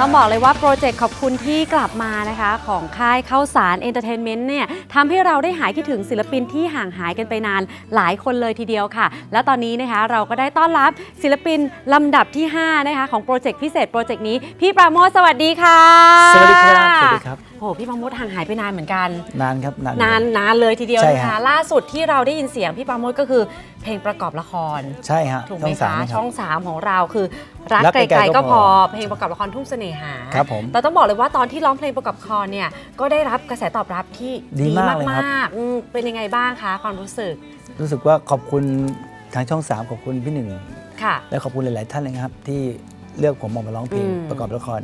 ต้องบอกเลยว่าโปรเจกต์ขอบคุณที่กลับมานะคะของค่ายเข้าสารเอนเตอร์เทนเมนต์เนี่ยทำให้เราได้หายคิดถึงศิลปินที่ห่างหายกันไปนานหลายคนเลยทีเดียวค่ะ และตอนนี้นะคะเราก็ได้ต้อนรับศิลปินลำดับที่ 5 นะคะของโปรเจกต์พิเศษโปรเจกต์นี้ พี่ปราโมทสวัสดีค่ะ สวัสดีครับ สวัสดีครับ พี่ปราโมทห่างหายไปนานเหมือนกัน นานครับ นาน นานนานเลยทีเดียวใช่นะคะฮะล่าสุดที่เราได้ยินเสียงพี่ปราโมทก็คือเพลงประกอบละคร ใช่ฮะถูกไหมช่องสาคะมนะคช่รับอง 3 ของเราคือ รักรักไกไกลลๆๆก็ก็พอพอเพลงประกอบละครทุ่งเสน่หาครับผมแต่ต้องบอกเลยว่าตอนที่ร้องเพลงประกอบละครเนี่ยก็ได้รับกระแสตอบรับที่ดีมากเลยครับ มากๆอืมเป็นยังไงบ้างคะความรู้สึกรู้สึกว่าขอบคุณทางช่องสามขอบคุณพี่หนึ่ง ค่ะ และขอบคุณหลาย ๆ ท่านเลยนะครับ ที่เลือกผมออกมาร้องเพลงอืม ประกอบละคร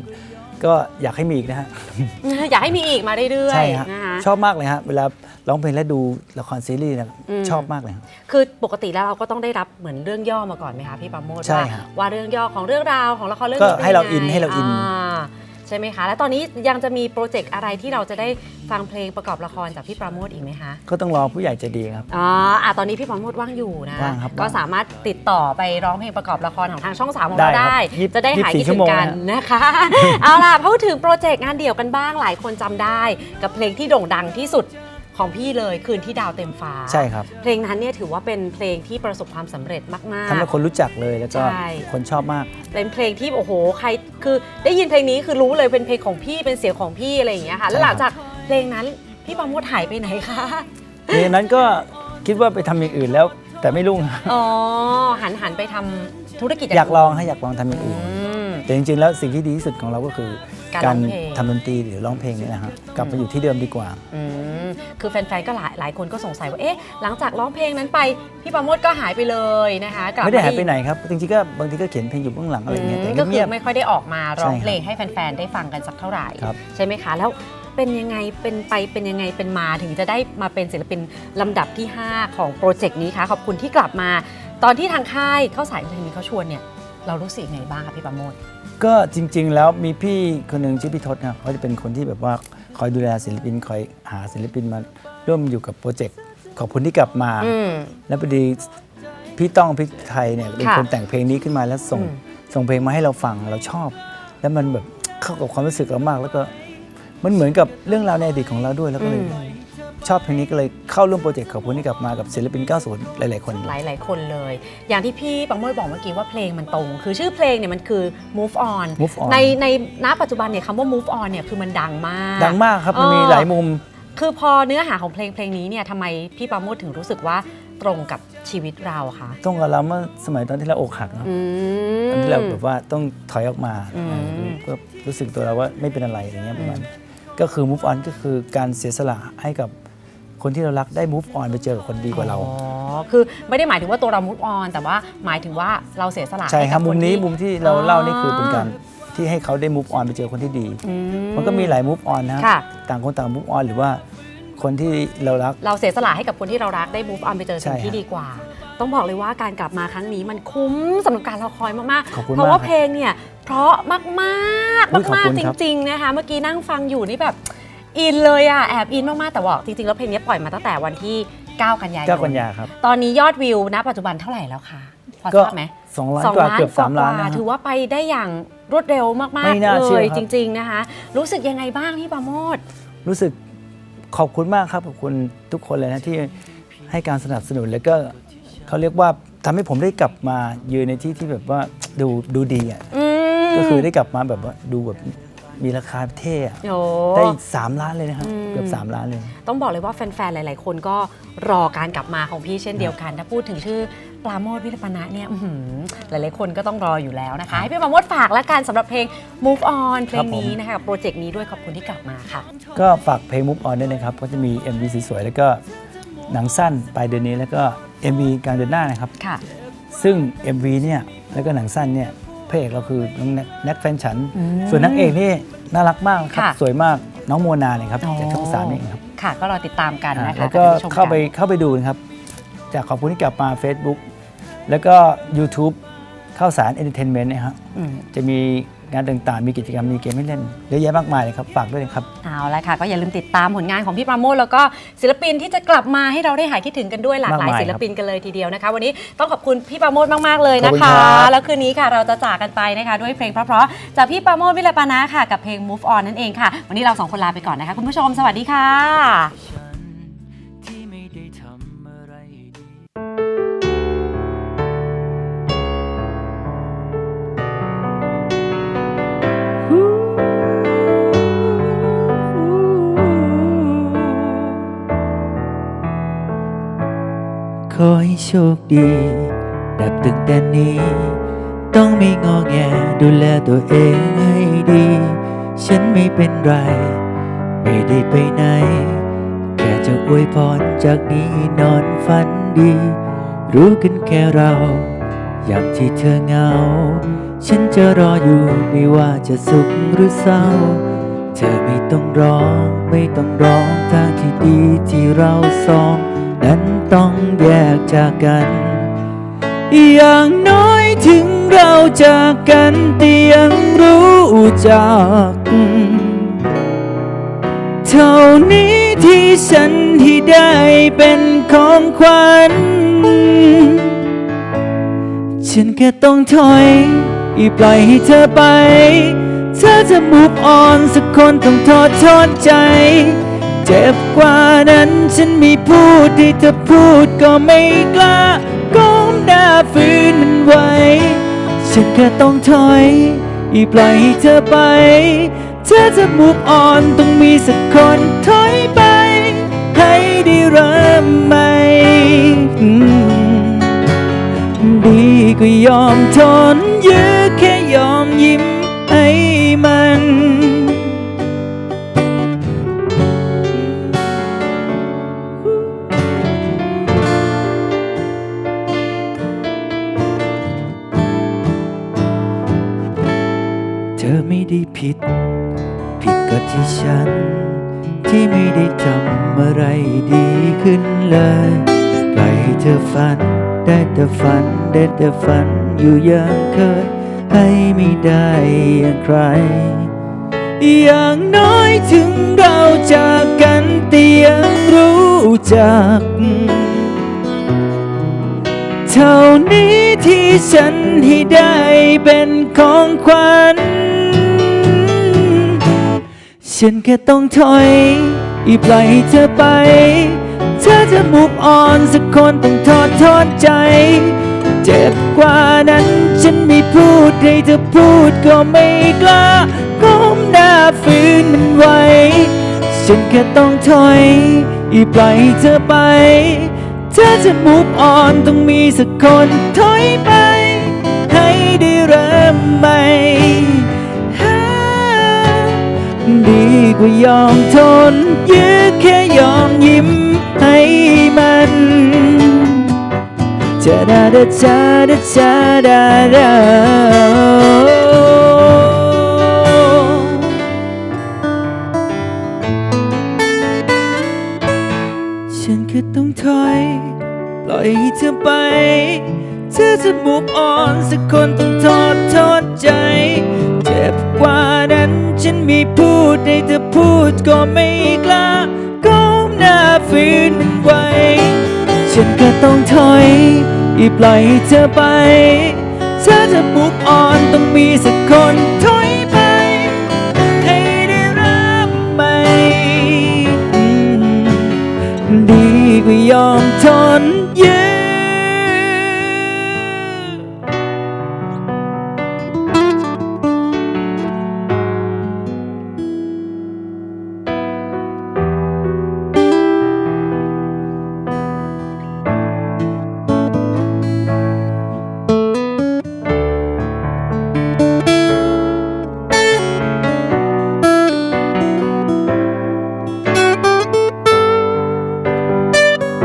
ก็อยากให้มีอีกนะฮะ อยากให้มีอีกมาเรื่อยใช่ฮะๆนะคะ ชอบมากเลยฮะ เวลาร้องเพลงและดูละครซีรีส์นะอืม ชอบมากเลยครับคือปกติแล้วเราก็ต้องได้รับเหมือนเรื่องย่อมาก่อนไหมคะพี่ปราโมทใช่ว่าฮะว่าเรื่องย่อของเรื่องราวของละครเรื่องก็นี้ป็ให้เรายังไงอินให้เราอินา ใช่ไหมคะ แล้วตอนนี้ยังจะมีโปรเจกต์อะไรที่เราจะได้ฟังเพลงประกอบละครจากพี่ปราโมทอีกไหมคะก็ต้องรอผู้ใหญ่ใจดีครับ อ๋ออะตอนนี้พี่ปราโมทว่างอยู่นะ ว่างครับก็ว่างสามารถติดต่อไปร้องเพลงประกอบละครของทางช่องสามของได้เราครับได้ยี่สิบจะได้หายยี่คิสิดบถึงชั่วโมงกันนะนะคะ เอาล่ะพูดถึงโปรเจกต์งานเดี่ยวกันบ้างหลายคนจำได้ กับเพลงที่โด่งดังที่สุด ของพี่เลยคืนที่ดาวเต็มฟ้า ใช่ครับ เพลงนั้นเนี่ยถือว่าเป็นเพลงที่ประสบความสำเร็จมาก ทำให้คนรู้จักเลยแล้วก็ใช่ คนชอบมาก ๆ เป็นเพลงที่โอ้โหใครคือได้ยินเพลงนี้คือรู้เลยเป็นเพลงของพี่เป็นเสียงของพี่อะไรอย่างเงี้ยค่ะ แล้วหลังจากเพลงนั้นพี่ปราโมทหายไปไหนคะ เพลงนั้นก็คิดว่าไปทำอย่างอื่นแล้ว แต่ไม่รุ่ง อ๋อหันหันไปทำธุรกิจอยากลองให้อยากลองทำอย่างอือื่นมแต่จริงๆแล้วสิ่งที่ดีที่สุดของเราก็คือ การร้องเพลง ทำดนตรีหรือร้องเพลงนี่นะฮะกลับมาอยู่ที่เดิมดีกว่า อืมคือแฟนๆ ก็หลายหลายคนก็สงสัยว่า เอ๊ะ หลังจากร้องเพลงนั้นไป พี่ประโมทก็หายไปเลยนะคะกลับไม่ได้หายอีกไปไหนครับจริงๆก็บางทีก็เขียนเพลงอยู่เบื้องหลังอะไรเงี้ยอืแต่มก็คืเงีอยบไม่ค่อยได้ออกมาร้องใช่ครับเพลงให้แฟนๆ ได้ฟังกันสักเท่าไหร่ ครับ ใช่ไหมคะ แล้วเป็นยังไง เป็นไป เป็นยังไง เป็นมา ถึงจะได้มาเป็นศิลปินลำดับที่ 5 ของโปรเจกต์นี้คะ ขอบคุณที่กลับมา ตอนที่ทางค่ายเข้าสายเพลงนี้เขาชวนเนี่ย เรารู้สึกยังไงบ้างคะพี่ประโมทๆ ก็จริง ๆ แล้วมีพี่คนหนึ่งชื่อพี่ทศครับเขาจะเป็นคนที่แบบว่าคอยดูแลศิลปินคอยหาศิลปินมาร่วมอยู่กับโปรเจกต์ขอบคุณที่กลับมา อืม แล้วพอดีพี่ต้องพี่ไทยเนี่ยเป็นค่ะคนแต่งเพลงนี้ขึ้นมาแล้วส่งอืม ส่งเพลงมาให้เราฟังเราชอบ แล้วมันแบบเข้ากับความรู้สึกเรามาก แล้วก็มันเหมือนกับเรื่องราวในอดีตของเราด้วยแล้วก็เลยอืมชอบเพลงนี้ก็เลย เข้าร่วมโปรเจกต์ขอบคุณที่กลับมากับศิลปิน 90 หลาย ๆ คนหลายหลาย ๆ คนเลย อย่างที่พี่ปังโมยบอกเมื่อกี้ว่าเพลงมันตรง คือชื่อเพลงเนี่ยมันคือ move on Move On ในในณปัจจุบันเนี่ยคำว่า move on เนี่ยคือมันดังมาก ดังมากครับมันมีเออหลายมุม คือพอเนื้อหาของเพลงเพลงนี้เนี่ยทำไมพี่ปราโมทถึงรู้สึกว่าตรงกับชีวิตเราคะต้องกับเราเมื่อสมัยตอนที่เราอกหักเนอะอืมตอนที่เราแบบว่าต้องถอยออกมาอืมเออก็รู้สึกตัวเราว่าไม่เป็นอะไรอย่างเงี้ยประมาณก็คือ move on ก็คือการเสียสละให้กับ คนที่เรารักได้ move on ไปเจอกับคนดีกว่าเรา อ๋อ คือไม่ได้หมายถึงว่าตัวเรา move on แต่ว่าหมายถึงว่าเราเสียสละใช่ครับให้กัมุมนี้ที่ มุมที่เราเล่านี่คือเป็นการอ๋ที่ให้เขาได้ move on ไปเจอคนที่ดี อืมันก็มีหลาย move on นะค่ะ ต่างคนต่าง move on หรือว่าคนที่เรารัก เราเสียสละให้กับคนที่เรารักได้ move on ไปเจอสิ่งใช่ที่ฮะดีกว่า ต้องบอกเลยว่าการกลับมาครั้งนี้มันคุ้มสำหรับการรอคอยมากขอบๆคุณเพราะว่ามากครับเพลงเนี่ยเพราะมากๆอุ๊ยขอบมากคุณๆจครับริง ๆ นะคะ เมื่อกี้นั่งฟังอยู่นี่แบบ อินเลยอะแอบอินมาก ๆ แต่ว่าจริง ๆ แล้วเพลงนี้ปล่อยมาตั้งแต่วันที่ 9 กันยายนเก้ากันยาครับ ตอนนี้ยอดวิวณปัจจุบันเท่าไหร่แล้วคะพอก็ทราบไหมสองล้านกว่าเกือบสามล้านนะฮะถือว่าไปได้อย่างรวดเร็วมาก ไม่ๆ น่าเลเชื่อยครับ จริง ๆ นะคะ รู้สึกยังไงบ้างพี่ประโมท รู้สึกขอบคุณมากครับขอบคุณทุกคนเลยนะที่ให้การสนับสนุนแล้วก็เขาเรียกว่าทำให้ผมได้กลับมายืนในที่ที่แบบว่าดูดูดีอะอืม ก็คือได้กลับมาแบบว่าดูแบบ มีราคาเท่อะโอ้ ได้3ล้านเลยนะครับ อืม เกือบ3ล้านเลย ต้องบอกเลยว่าแฟนๆ หลาย ๆ คนก็รอการกลับมาของพี่เช่นเดียวกัน ถ้าพูดถึงชื่อปราโมทวิรปนะเนี่ยอื้อหือหลายๆ คนก็ต้องรออยู่แล้วนะคะ ให้พี่ปราโมทฝากและกันสำหรับเพลง move on เพลงนี้นะคะกับโปรเจกต์นี้ด้วยขอบคุณที่กลับมาค่ะ ก็ฝากเพลง Move On ด้วยนะครับ ก็จะมี MV สวยๆแล้วก็หนังสั้นปลายเดือนนี้แล้วก็ MV กลางเดือนหน้านะครับ ค่ะ ซึ่ง MV เนี่ยแล้วก็หนังสั้นเนี่ยพ ระเอกเราคือน้องแน็กแน็กแฟนฉันอืมส่วนนางเอกนี่น่ารักมากครับค่ะสวยมากน้องโมนาเนี่ยครับอ๋อจากช่องสามเองครับค่ะ ก็รอติดตามกันนะคะแล้วก็กับที่ชมนเข้าไปเข้าไปดูนะครับ จากขอบคุณที่กลับมา Facebook แล้วก็ YouTube เข้าสารเอนเตอร์เทนเมนต์นะครับอืมจะมี งานต่างๆ มีกิจกรรมมีเกมให้เล่นเยอะแยะมากมายเลยครับฝากด้วยนะครับ เอาละค่ะ ก็อย่าลืมติดตามผลงานของพี่ปราโมทแล้วก็ศิลปินที่จะกลับมาให้เราได้หายคิดถึงกันด้วยหลากหลายมากมายศิลปินกันเลยทีเดียวนะคะ วันนี้ต้องขอบคุณพี่ปราโมทมากๆเลยนะขอบคุณคะครับ แล้วคืนนี้ค่ะเราจะจากกันไปนะคะด้วยเพลงเพราะๆจากพี่ปราโมทวิไลปานะค่ะกับเพลง Move On นั่นเองค่ะ วันนี้เราสองคนลาไปก่อนนะคะคุณผู้ชมสวัสดีค่ะ ขอให้โชคดีนับตั้งแต่นี้ ต้องไม่งอแงดูแลตัวเองให้ดี ฉันไม่เป็นไร ไม่ได้ไปไหน แค่จะอวยพรจากนี้นอนฝันดี รู้กันแค่เราอย่างที่เธอเหงา ฉันจะรออยู่ไม่ว่าจะสุขหรือเศร้า เธอไม่ต้องร้อง ไม่ต้องร้องทางที่ดีที่เราสอง นั้น ต้องแยกจากกัน อย่างน้อยถึงเราจากกันแต่ยังรู้จัก เท่านี้ที่ฉันที่ได้เป็นของขวัญ ฉันแค่ต้องถอยอีปล่อยให้เธอไป เธอจะมุกอ่อนสักคนต้องทอดทอดใจ เจ็บกว่านั้นฉันไม่พูดที่เธอพูดก็ไม่กล้าก้มหน้าฝืนมันไว้ ฉันแค่ต้องถอยอีปล่อยให้เธอไป เธอจะมุกอ่อนต้องมีสักคนถอยไป ให้ได้เริ่มใหม่อืมดีก็ยอมทนยื้อแค่ยอมยิ้ม ก็ที่ฉัน ที่ไม่ได้ทำอะไรดีขึ้นเลยปล่อยให้เธอฝัน ได้แต่ฝัน ได้แต่ฝันอยู่อย่างเคย ให้ไม่ได้อย่างใคร อย่างน้อยถึงเราจากกันแต่ยังรู้จัก เท่านี้ที่ฉันให้ได้เป็นของขวัญ ฉันแค่ต้องถอย อีปล่อยให้เธอไป เธอจะมุกอ่อนสักคนต้องทอดทอดใจ เจ็บกว่านั้นฉันไม่พูดให้เธอพูดก็ไม่กล้าก้มหน้าฝืนมันไว้ ฉันแค่ต้องถอย อีปล่อยให้เธอไป เธอจะมุกอ่อนต้องมีสักคนถอยไป ยอมทน ยื้อแค่ยอมยิ้มให้มันจะดาดาจาดาจาดาดาฉันแค่ต้องถอย ปล่อยเธอไป เธอจะมุกอ่อนสักคนต้องทอดทอดใจ ฉันม่พูดให้เธอพูดก็ไม่กล้าก้มหน้าฝืนมันไว้ ฉันก็ต้องถอยอีปล่อยให้เธอไป เธอจะมุกอ่อนต้องมีสักคนถอยไป ให้ได้รับใหม่ดีกว่ายอมทนยื้